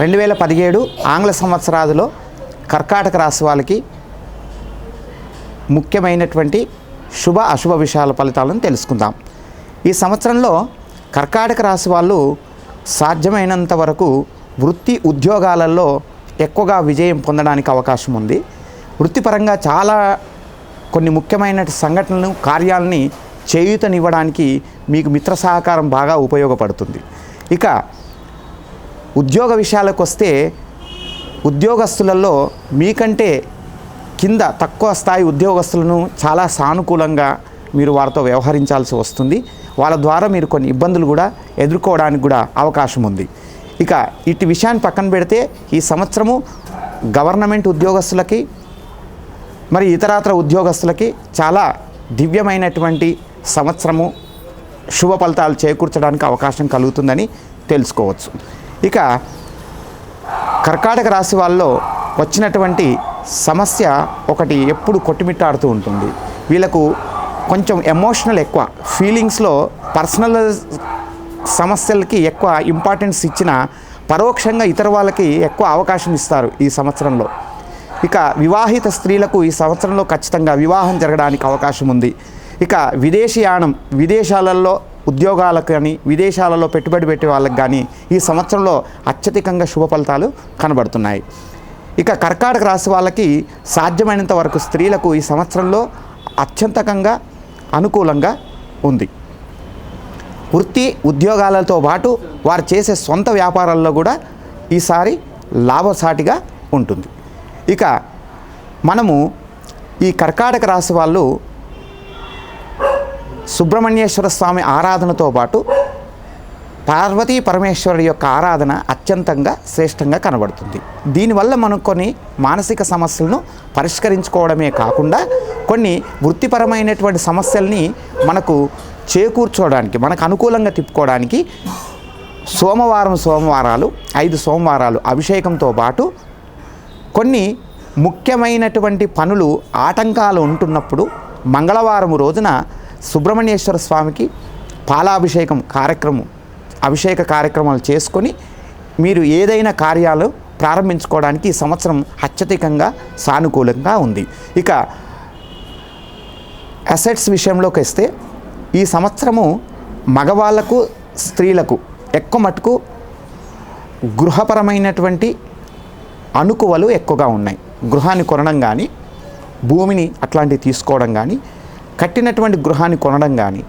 రెండు వేల పదిహేడు ఆంగ్ల సంవత్సరాదిలో కర్కాటక రాశి వాళ్ళకి ముఖ్యమైనటువంటి శుభ అశుభ విషయాల ఫలితాలను తెలుసుకుందాం. ఈ సంవత్సరంలో కర్కాటక రాశి వాళ్ళు సాధ్యమైనంత వరకు వృత్తి ఉద్యోగాలలో ఎక్కువగా విజయం పొందడానికి అవకాశం ఉంది. వృత్తిపరంగా చాలా కొన్ని ముఖ్యమైన సంఘటనలు కార్యాలని చేయూతనివ్వడానికి మీకు మిత్ర సహకారం బాగా ఉపయోగపడుతుంది. ఇక ఉద్యోగ విషయాలకు వస్తే ఉద్యోగస్తులలో మీకంటే కింద తక్కువ స్థాయి ఉద్యోగస్తులను చాలా సానుకూలంగా మీరు వారితో వ్యవహరించాల్సి వస్తుంది. వాళ్ళ ద్వారా మీరు కొన్ని ఇబ్బందులు కూడా ఎదుర్కోవడానికి కూడా అవకాశం ఉంది. ఇక ఇటు విషయాన్ని పక్కన పెడితే ఈ సంవత్సరము గవర్నమెంట్ ఉద్యోగస్తులకి మరి ఇతరాతర ఉద్యోగస్తులకి చాలా దివ్యమైనటువంటి సంవత్సరము శుభ ఫలితాలు చేకూర్చడానికి అవకాశం కలుగుతుందని తెలుసుకోవచ్చు. ఇక కర్కాటక రాశి వాళ్ళలో వచ్చినటువంటి సమస్య ఒకటి ఎప్పుడు కొట్టుమిట్టాడుతూ ఉంటుంది. వీళ్ళకు కొంచెం ఎమోషనల్ ఎక్కువ ఫీలింగ్స్లో పర్సనల్ సమస్యలకి ఎక్కువ ఇంపార్టెన్స్ ఇచ్చిన పరోక్షంగా ఇతర వాళ్ళకి ఎక్కువ అవకాశం ఇస్తారు ఈ సంవత్సరంలో. ఇక వివాహిత స్త్రీలకు ఈ సంవత్సరంలో ఖచ్చితంగా వివాహం జరగడానికి అవకాశం ఉంది. ఇక విదేశీయానం విదేశాలలో ఉద్యోగాలకు కానీ విదేశాలలో పెట్టుబడి పెట్టే వాళ్ళకి కానీ ఈ సంవత్సరంలో అత్యధికంగా శుభ ఫలితాలు కనబడుతున్నాయి. ఇక కర్కాటక రాశి వాళ్ళకి సాధ్యమైనంత వరకు స్త్రీలకు ఈ సంవత్సరంలో అత్యంతకంగా అనుకూలంగా ఉంది. వృత్తి ఉద్యోగాలతో పాటు వారు చేసే సొంత వ్యాపారాల్లో కూడా ఈసారి లాభసాటిగా ఉంటుంది. ఇక మనము ఈ కర్కాటక రాశి వాళ్ళు సుబ్రహ్మణ్యేశ్వర స్వామి ఆరాధనతో పాటు పార్వతీ పరమేశ్వరుడి యొక్క ఆరాధన అత్యంతంగా శ్రేష్టంగా కనబడుతుంది. దీనివల్ల మనం కొన్ని మానసిక సమస్యలను పరిష్కరించుకోవడమే కాకుండా కొన్ని వృత్తిపరమైనటువంటి సమస్యల్ని మనకు చేకూర్చోవడానికి మనకు అనుకూలంగా తిప్పుకోవడానికి సోమవారం సోమవారాలు ఐదు సోమవారాలు అభిషేకంతో పాటు కొన్ని ముఖ్యమైనటువంటి పనులు ఆటంకాలు ఉంటున్నప్పుడు మంగళవారం రోజున సుబ్రహ్మణ్యేశ్వర స్వామికి పాలాభిషేకం కార్యక్రమం అభిషేక కార్యక్రమాలు చేసుకొని మీరు ఏదైనా కార్యాలు ప్రారంభించుకోవడానికి ఈ సంవత్సరం అత్యధికంగా సానుకూలంగా ఉంది. ఇక అసెట్స్ విషయంలోకి వస్తే ఈ సంవత్సరము మగవాళ్ళకు స్త్రీలకు ఎక్కువ మటుకు గృహపరమైనటువంటి అనుకువలు ఎక్కువగా ఉన్నాయి. గృహాన్ని కొనడం కానీ భూమిని అట్లాంటివి తీసుకోవడం కానీ కట్టినటువంటి గృహాన్ని కొనడం కానీ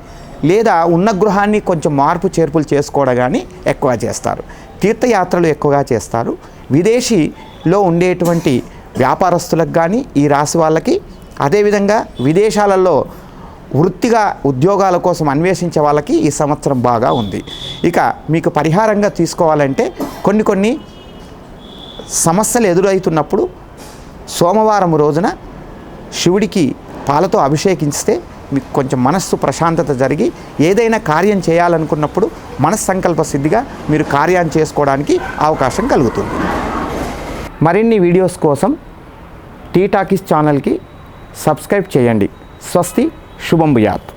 లేదా ఉన్న గృహాన్ని కొంచెం మార్పు చేర్పులు చేసుకోవడం కానీ ఎక్కువ చేస్తారు. తీర్థయాత్రలు ఎక్కువగా చేస్తారు. విదేశీలో ఉండేటువంటి వ్యాపారస్తులకు కానీ ఈ రాశి వాళ్ళకి అదేవిధంగా విదేశాలలో వృత్తిగా ఉద్యోగాల కోసం అన్వేషించే వాళ్ళకి ఈ సంవత్సరం బాగా ఉంది. ఇక మీకు పరిహారంగా తీసుకోవాలంటే కొన్ని కొన్ని సమస్యలు ఎదురవుతున్నప్పుడు సోమవారం రోజున శివుడికి పాలతో అభిషేకిస్తే మీకు కొంచెం మనస్సు ప్రశాంతత జరిగి ఏదైనా కార్యం చేయాలనుకున్నప్పుడు మనస్సంకల్ప సిద్ధిగా మీరు కార్యాన్ని చేసుకోవడానికి అవకాశం కలుగుతుంది. మరిన్ని వీడియోస్ కోసం టీ టాకీస్ ఛానల్కి సబ్స్క్రైబ్ చేయండి. స్వస్తి శుభం భూయాత్.